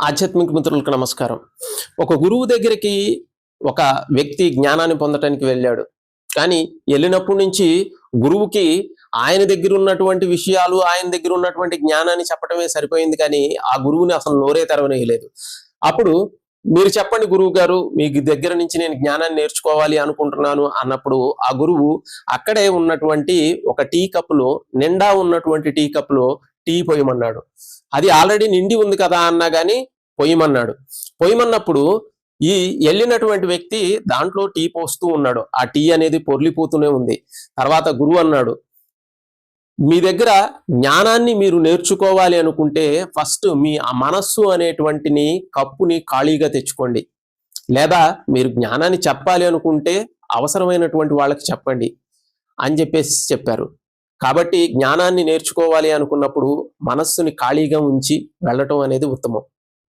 ఆధ్యాత్మిక మిత్రులకు నమస్కారం. ఒక గురువు దగ్గరికి ఒక వ్యక్తి జ్ఞానాన్ని పొందటానికి వెళ్ళాడు. కానీ వెళ్ళినప్పటి నుంచి గురువుకి ఆయన దగ్గర ఉన్నటువంటి విషయాలు ఆయన దగ్గర ఉన్నటువంటి జ్ఞానాన్ని చెప్పడమే సరిపోయింది కానీ ఆ గురువుని అసలు నోరే తెరవనేయలేదు. అప్పుడు మీరు చెప్పండి గురువు గారు మీ దగ్గర నుంచి నేను జ్ఞానాన్ని నేర్చుకోవాలి అనుకుంటున్నాను అన్నప్పుడు ఆ గురువు అక్కడే ఉన్నటువంటి ఒక టీ కప్పులో నిండా ఉన్నటువంటి టీ కప్పులో టీ పొయ్యమన్నాడు. అది ఆల్రెడీ నిండి ఉంది కదా అన్నా కానీ పొయ్యమన్నాడు. పొయ్యమన్నప్పుడు ఈ వెళ్ళినటువంటి వ్యక్తి దాంట్లో టీ పోస్తూ ఉన్నాడు. ఆ టీ అనేది పొర్లిపోతూనే ఉంది. తర్వాత గురువు అన్నాడు మీ దగ్గర జ్ఞానాన్ని మీరు నేర్చుకోవాలి అనుకుంటే ఫస్ట్ మీ ఆ మనస్సు అనేటువంటిని కప్పుని ఖాళీగా తెచ్చుకోండి. లేదా మీరు జ్ఞానాన్ని చెప్పాలి అనుకుంటే అవసరమైనటువంటి వాళ్ళకి చెప్పండి. అని చెప్పేసి చెప్పారు. కాబట్టి జ్ఞానాన్ని నేర్చుకోవాలి అనుకున్నప్పుడు మనస్సుని ఖాళీగా ఉంచి వెళ్ళటం అనేది ఉత్తమం.